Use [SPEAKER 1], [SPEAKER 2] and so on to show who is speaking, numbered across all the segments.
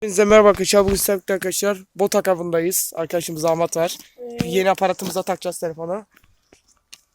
[SPEAKER 1] Hepinize merhaba arkadaşlar. Bugün sevgili arkadaşlar bot avındayız. Arkadaşımız Ahmet var. Bir yeni aparatımıza takacağız telefonu.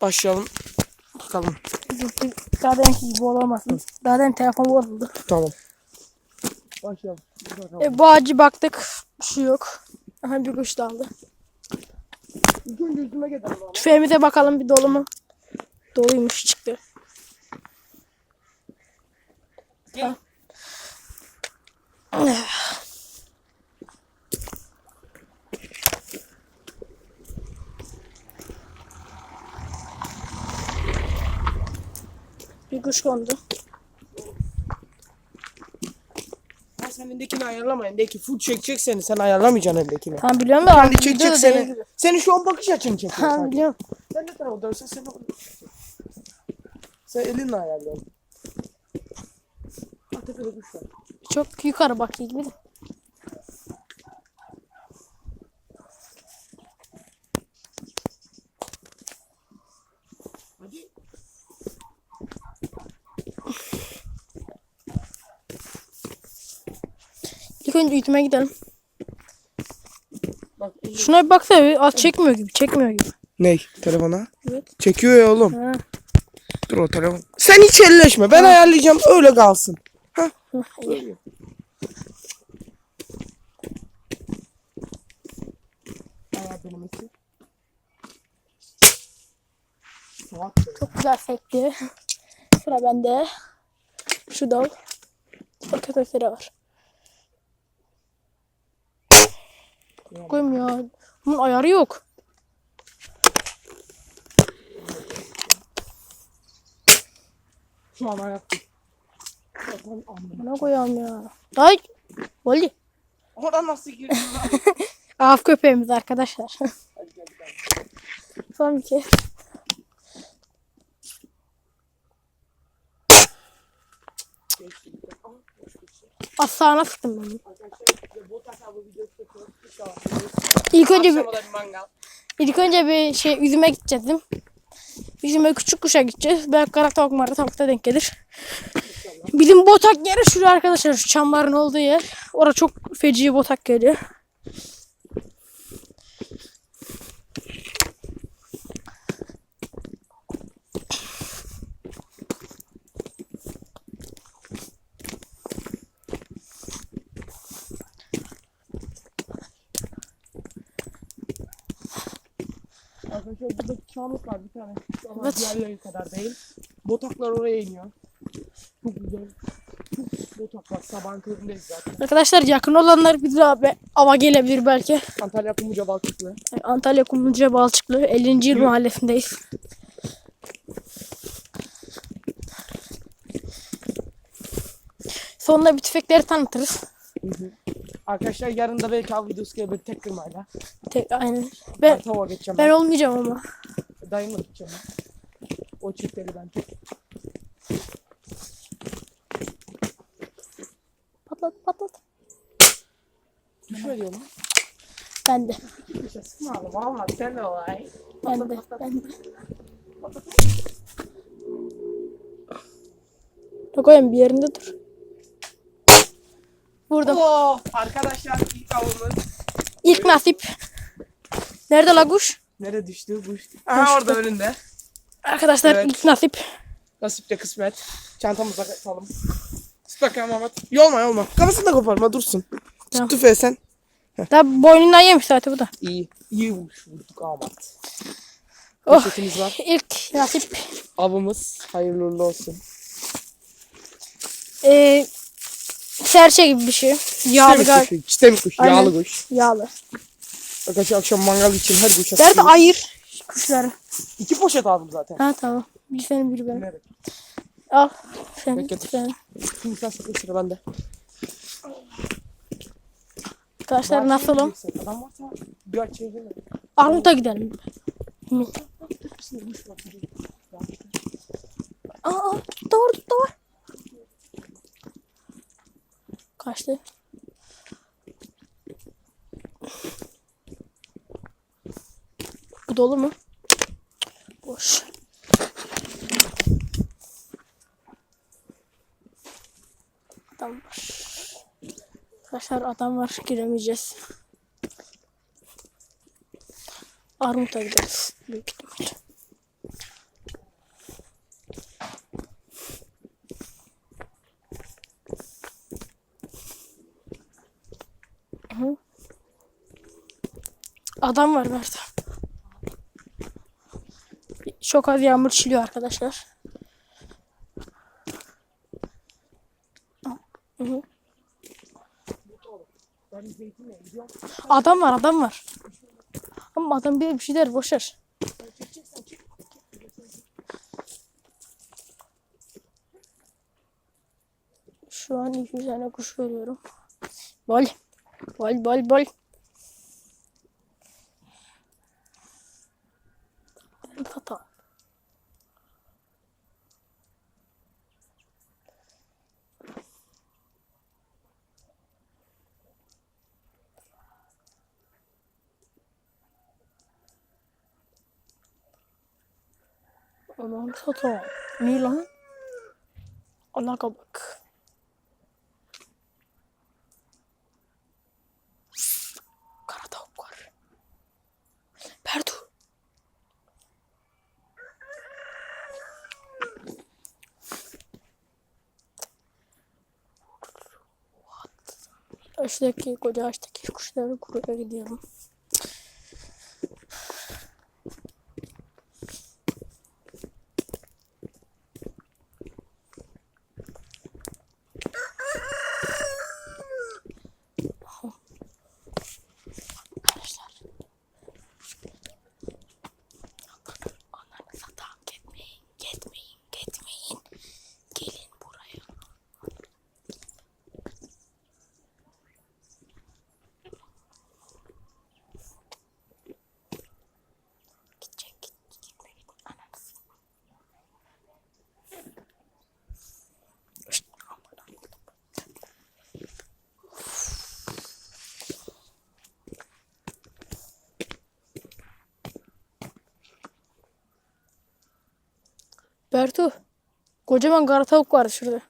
[SPEAKER 1] Başlayalım. Bakalım.
[SPEAKER 2] Daha deminki gibi olamasın. Daha demin telefon bozuldu.
[SPEAKER 1] Tamam. Başlayalım.
[SPEAKER 2] E, bu ağacı baktık. Bir şey yok. Aha bir kuş daldı. Tüfeğimize bakalım bir dolu mu? Doluymuş çıktı.
[SPEAKER 1] Gel.
[SPEAKER 2] Bir kuş kondu.
[SPEAKER 1] Ha, sen elindekini ayarlama. Elindeki full çekecek seni. Sen ayarlamayacaksın elindekini.
[SPEAKER 2] Tamam biliyorum da
[SPEAKER 1] Kendi çekecek
[SPEAKER 2] değil
[SPEAKER 1] seni.
[SPEAKER 2] gibi.
[SPEAKER 1] Senin şu an bakış açını çekiyor.
[SPEAKER 2] Tamam
[SPEAKER 1] sadece.
[SPEAKER 2] biliyorum.
[SPEAKER 1] Sen ne tarafa dönsen sen. Sen elinle ayarlıyorsun. Tepede kuş var.
[SPEAKER 2] Çok yukarı bakıyor gibi de.
[SPEAKER 1] Hadi.
[SPEAKER 2] İlk önce ütüme gidelim.
[SPEAKER 1] Bak.
[SPEAKER 2] Şuna bir baksana bir az çekmiyor gibi. Çekmiyor gibi.
[SPEAKER 1] Ney? Telefona?
[SPEAKER 2] Evet.
[SPEAKER 1] Çekiyor ya oğlum.
[SPEAKER 2] Ha.
[SPEAKER 1] Dur o telefon. Sen hiç elleşme. Ben ayarlayacağım. Öyle kalsın.
[SPEAKER 2] Çok güzel sekti. Sıra bende. Şu dal. Köpekleri var. Koyayım ya. Bunun ayarı yok.
[SPEAKER 1] Şu an
[SPEAKER 2] Bana koyalım ya. Ay. Oli.
[SPEAKER 1] Oradan nasıl girdin lan?
[SPEAKER 2] Af köpeğimiz arkadaşlar.
[SPEAKER 1] Hadi gel gidelim.
[SPEAKER 2] Son bir kez. Az sağına sıktım ben. İlk önce bir, ilk önce bir şey üzüme gideceğiz değil mi? Üzüme küçük kuşa gideceğiz. Belki karakter okumarda tavukta denk gelir. Bizim botak yeri şuraya arkadaşlar. Şu çamların olduğu yer. Orada çok feci botak geliyor.
[SPEAKER 1] Arkadaşlar burada çamlık var bir tane. Ama
[SPEAKER 2] Evet.
[SPEAKER 1] diğerleri kadar değil. Botaklar oraya iniyor. Çok güzel. Çok botak. Sabahın köründeyiz zaten.
[SPEAKER 2] Arkadaşlar yakın olanlar daha be- ava gelebilir belki.
[SPEAKER 1] Antalya Kumluca Balkıklı.
[SPEAKER 2] Yani Antalya Kumluca Balçıklı 50. yıl mahallesindeyiz. Sonunda bir tüfekleri tanıtırız.
[SPEAKER 1] Arkadaşlar yarın da belki av videosu gelebilir tek kırmayla.
[SPEAKER 2] Tek, aynen.
[SPEAKER 1] Ben
[SPEAKER 2] Ben,
[SPEAKER 1] tavuğa geçeceğim.
[SPEAKER 2] ben olmayacağım ama.
[SPEAKER 1] Dayımla gideceğim. ben. O çiftleri ben tek.
[SPEAKER 2] Patlat.
[SPEAKER 1] Düşme diyorum.
[SPEAKER 2] Ben de.
[SPEAKER 1] Sıkmadım ama sen de olay.
[SPEAKER 2] Ben de. Ben de. Bak oğlum bir yerinde dur. Vurdum.
[SPEAKER 1] Oo, arkadaşlar ilk avımız.
[SPEAKER 2] İlk nasip. Nerede la kuş?
[SPEAKER 1] Nereye düştü bu? Aha orada önünde.
[SPEAKER 2] Arkadaşlar
[SPEAKER 1] Evet.
[SPEAKER 2] ilk nasip.
[SPEAKER 1] Nasip de kısmet. Çantamıza atalım. Tut bakayım Ahmet. Yolma yolma. Kafasını da koparma dursun.
[SPEAKER 2] Tamam.
[SPEAKER 1] Tut tüfeği sen.
[SPEAKER 2] Daha boynundan yemiş zaten bu da.
[SPEAKER 1] İyi. İyi vuruş vurduk Ahmet.
[SPEAKER 2] Oh.
[SPEAKER 1] Poşetimiz var.
[SPEAKER 2] İlk nasip.
[SPEAKER 1] Avımız hayırlı uğurlu olsun.
[SPEAKER 2] Ee, serçe gibi bir şey. Yağlı
[SPEAKER 1] Çiftemi
[SPEAKER 2] gal.
[SPEAKER 1] kuşu. Çiftemi kuş.
[SPEAKER 2] Aynen.
[SPEAKER 1] Yağlı kuş.
[SPEAKER 2] Yağlı.
[SPEAKER 1] Arkadaşlar akşam mangal için her kuş
[SPEAKER 2] Nerede ayır kuşları?
[SPEAKER 1] İki poşet aldım zaten.
[SPEAKER 2] Ha tamam. Bir senin biri benim.
[SPEAKER 1] Nerede?
[SPEAKER 2] Al. Sen,
[SPEAKER 1] Bekle.
[SPEAKER 2] sen.
[SPEAKER 1] Sen sıra bende.
[SPEAKER 2] Arkadaşlar nasılım?
[SPEAKER 1] Varsa bir aç çevirme.
[SPEAKER 2] Armut'a gidelim. Mi? Aa, aa tut da var var. Kaçtı. Bu dolu mu? Tamam. Arkadaşlar adam var giremeyeceğiz. Armut'a gideriz büyük ihtimal. Adam var nerede? Çok az yağmur çiliyor arkadaşlar. Hı hı.
[SPEAKER 1] Ben zeytinle gidiyorum.
[SPEAKER 2] Adam var adam var. Ama adam bir, bir şey der boşver. Şu an 200 tane kuş görüyorum. Bol. Bol bol bol. Aman hata. Ne lan? Allah kabak. Kara tavuk var. Berdu. Ağaçtaki koca ağaçtaki kuşları kuruya gidiyorum. Bertu. Kocaman kara tavuk var şurada.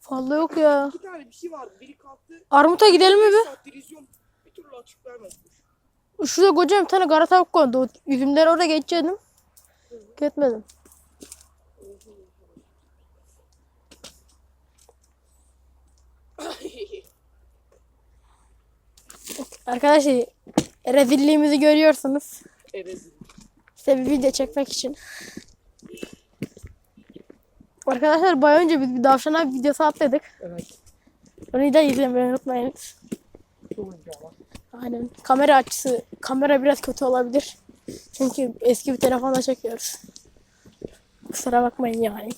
[SPEAKER 2] Fazla yok ya.
[SPEAKER 1] İki tane bir şey vardı. Biri kalktı.
[SPEAKER 2] Armut'a gidelim mi
[SPEAKER 1] izliyorum. Bir türlü açık vermez.
[SPEAKER 2] Şurada kocaman bir tane kara tavuk kondu. O Üzümleri oraya geçeceğim. Gitmedim. Arkadaşlar rezilliğimizi görüyorsunuz.
[SPEAKER 1] evet.
[SPEAKER 2] İşte bir video çekmek için. Arkadaşlar bayağı önce biz bir tavşana videosu atladık.
[SPEAKER 1] Evet.
[SPEAKER 2] Onu da izlemeyi unutmayınız.
[SPEAKER 1] Çok.
[SPEAKER 2] Aynen. Kamera açısı, kamera biraz kötü olabilir. Çünkü eski bir telefonla çekiyoruz. Kusura bakmayın yani.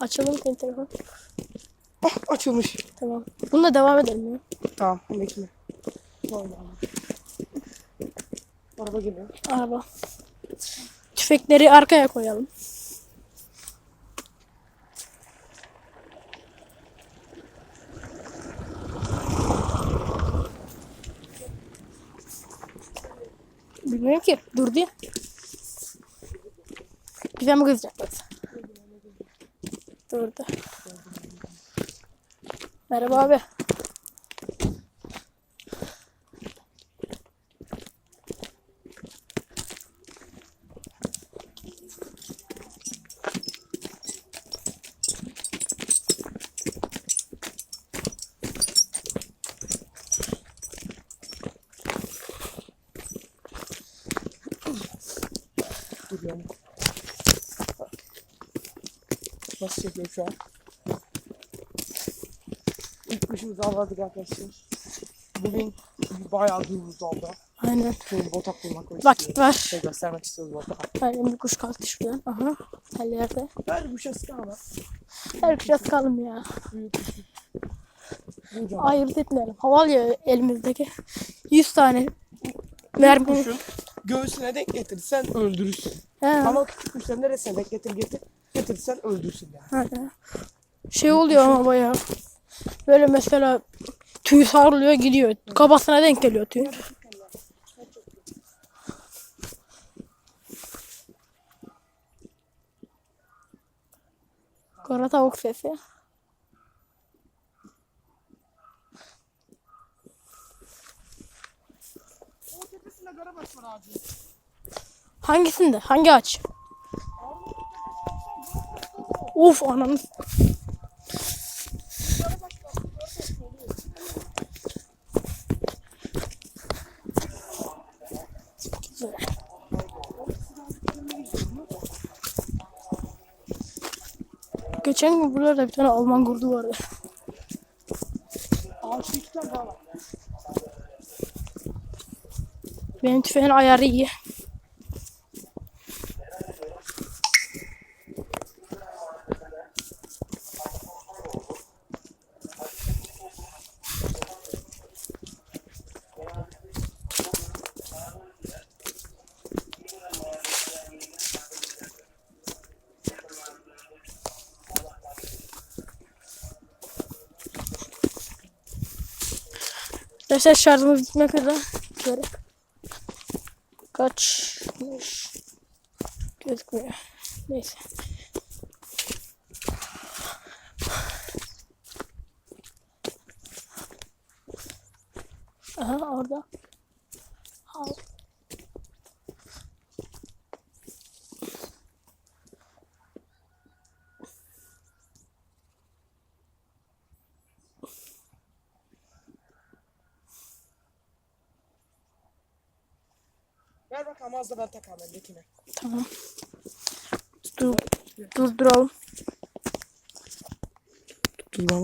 [SPEAKER 2] Açalım senin telefon.
[SPEAKER 1] Ah açılmış.
[SPEAKER 2] Tamam. Bununla devam edelim ya.
[SPEAKER 1] Tamam bekle. Vallahi. Araba geliyor.
[SPEAKER 2] Araba. Tüfekleri arkaya koyalım. Bilmiyorum ki. Durdu ya. Bize mi kızacak? Durdu. Merhaba abi.
[SPEAKER 1] Duruyorum. Nasıl çekiyor şu an? İlk kuşumuzu avladık arkadaşlar. Bugün bayağı durumumuz oldu.
[SPEAKER 2] Aynen.
[SPEAKER 1] Şimdi botak bulmak var.
[SPEAKER 2] Vakit var.
[SPEAKER 1] Şey göstermek istiyoruz botak.
[SPEAKER 2] Aynen bir kuş kalktı şuradan. Aha. Her yerde.
[SPEAKER 1] Ver bu şası ama.
[SPEAKER 2] Her kuş kalım ya.
[SPEAKER 1] Büyük kuş. Kocaman.
[SPEAKER 2] Ayırt etmeyelim. Haval ya elimizdeki. 100 tane mermi.
[SPEAKER 1] Göğsüne denk getirsen öldürürsün.
[SPEAKER 2] He.
[SPEAKER 1] Ama küçük kuşların neresine denk getir getir. getirsen öldürsün yani.
[SPEAKER 2] Hani şey oluyor ama bayağı. Böyle mesela tüy sarılıyor gidiyor. Kafasına denk geliyor tüy. Kara tavuk sesi.
[SPEAKER 1] O tepesinde karabaş var ağacın.
[SPEAKER 2] Hangisinde? Hangi ağaç? Uf ananı. Geçen gün buralarda bir tane Alman kurdu vardı. Benim tüfeğin ayarı iyi. Arkadaşlar şarjımız bitmek üzere. Şöyle. Kaçmış. Gözükmüyor. Neyse. Aha orada.
[SPEAKER 1] Bakalım az da ben takayım öndekine.
[SPEAKER 2] Tamam. Dur, durduralım.
[SPEAKER 1] Dur lan.